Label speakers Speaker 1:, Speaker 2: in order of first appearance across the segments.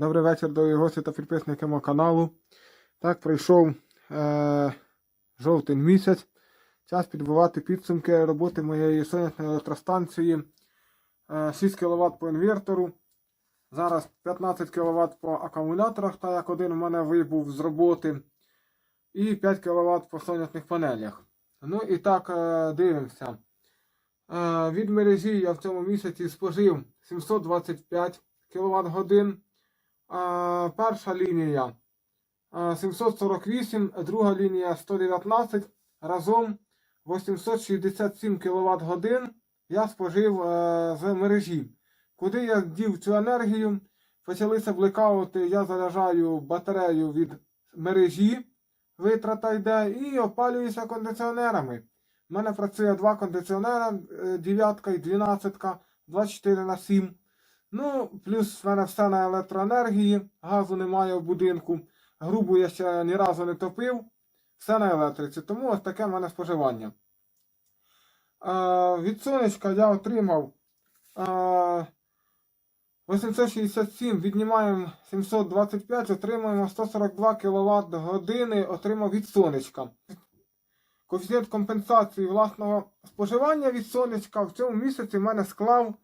Speaker 1: Добрий вечір, дорогі гості та підписники мого каналу. Так, прийшов е- жовтень місяць. Час підбивати підсумки роботи моєї сонячної електростанції. Е 6 кВт по інвертору. Зараз 15 кВт по акумуляторах, так як один в мене вибув з роботи. І 5 кВт по сонячних панелях. Ну і так, е, дивимося. Е, Від мережі я в цьому місяці спожив 725 кВт годин. Е, Перша лінія е, 748, друга лінія 119. Разом 867 кВт годин я спожив е, з мережі. Куди я дів цю енергію? Почалися блекаути, я заряджаю батарею від мережі, витрата йде, і опалююся кондиціонерами. У мене працює два кондиціонера, е, дев'ятка і дванадцятка, 24 на 7. Ну, плюс в мене все на електроенергії, газу немає в будинку. Грубу я ще ні разу не топив. Все на електриці. Тому ось таке в мене споживання. Е, від сонечка я отримав е, 867, віднімаємо 725, отримуємо 142 кВт години, отримав від сонечка. Коефіцієнт компенсації власного споживання від сонечка в цьому місяці в мене склав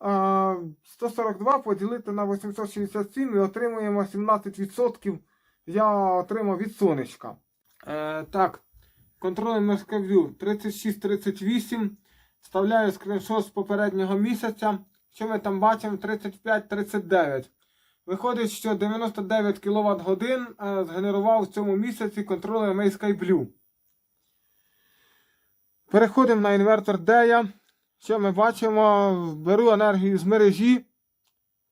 Speaker 1: 142 поділити на 867 і отримуємо 17% я отримав від сонечка. Е, так, контролем скавлю 36-38. Вставляю скріншот з попереднього місяця. Що ми там бачимо? 35-39. Виходить, що 99 кВт годин згенерував в цьому місяці контролер May Blue. Переходимо на інвертор DEA. Що ми бачимо? Беру енергію з мережі.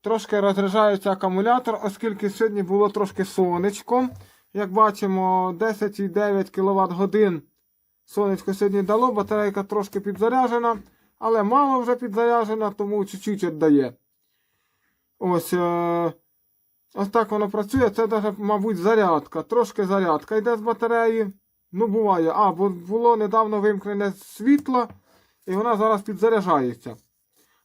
Speaker 1: Трошки розряджається акумулятор, оскільки сьогодні було трошки сонечко. Як бачимо, 10,9 кВт годин сонечко сьогодні дало, батарейка трошки підзаряджена, але мало вже підзаряджена, тому чуть-чуть віддає. Ось е- ось так воно працює. Це навіть, мабуть, зарядка. Трошки зарядка йде з батареї. Ну, буває. А, бо було недавно вимкнене світло, і вона зараз підзаряджається.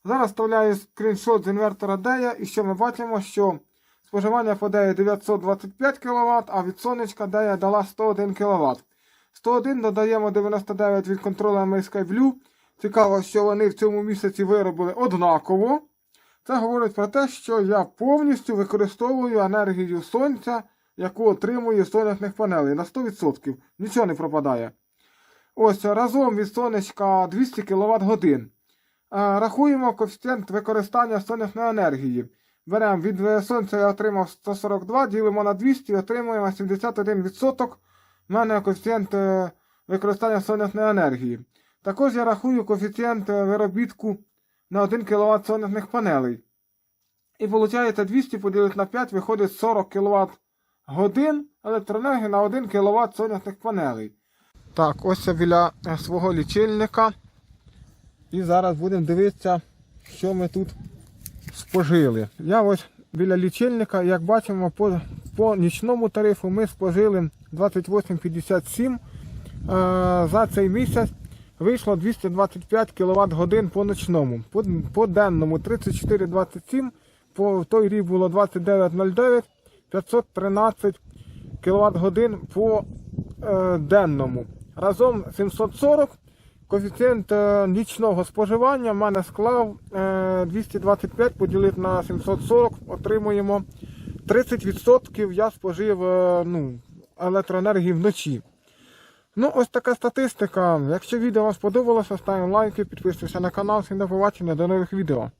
Speaker 1: Зараз вставляю скріншот з інвертора DEA, і що ми бачимо, що споживання по DEA 925 кВт, а від сонечка DEA дала 101 кВт. 101 додаємо 99 від контролера Blue. Цікаво, що вони в цьому місяці виробили однаково. Це говорить про те, що я повністю використовую енергію сонця, яку отримую з сонячних панелей на 100%. Нічого не пропадає. Ось разом від сонечка 200 кВт годин. Рахуємо коефіцієнт використання сонячної енергії. Беремо від е, сонця я отримав 142, ділимо на 200 і отримуємо 71%. У мене коефіцієнт е, використання сонячної енергії. Також я рахую коефіцієнт е, виробітку на 1 кВт сонячних панелей. І виходить 200 поділити на 5 виходить 40 кВт годин електроенергії на 1 кВт сонячних панелей. Так, ось я біля е, свого лічильника. І зараз будемо дивитися, що ми тут спожили. Я ось біля лічильника, як бачимо, по, по нічному тарифу ми спожили 28,57. Е, за цей місяць вийшло 225 кВт годин по ночному. По, по денному 34,27, по той рік було 29,09, 513 кВт годин по е, денному. Разом 740. Коефіцієнт е, нічного споживання в мене склав е, 225 поділити на 740, отримуємо 30% я спожив е, ну, електроенергії вночі. Ну, ось така статистика. Якщо відео вам сподобалося, ставимо лайки, підписуйтесь на канал. Всім до побачення, до нових відео.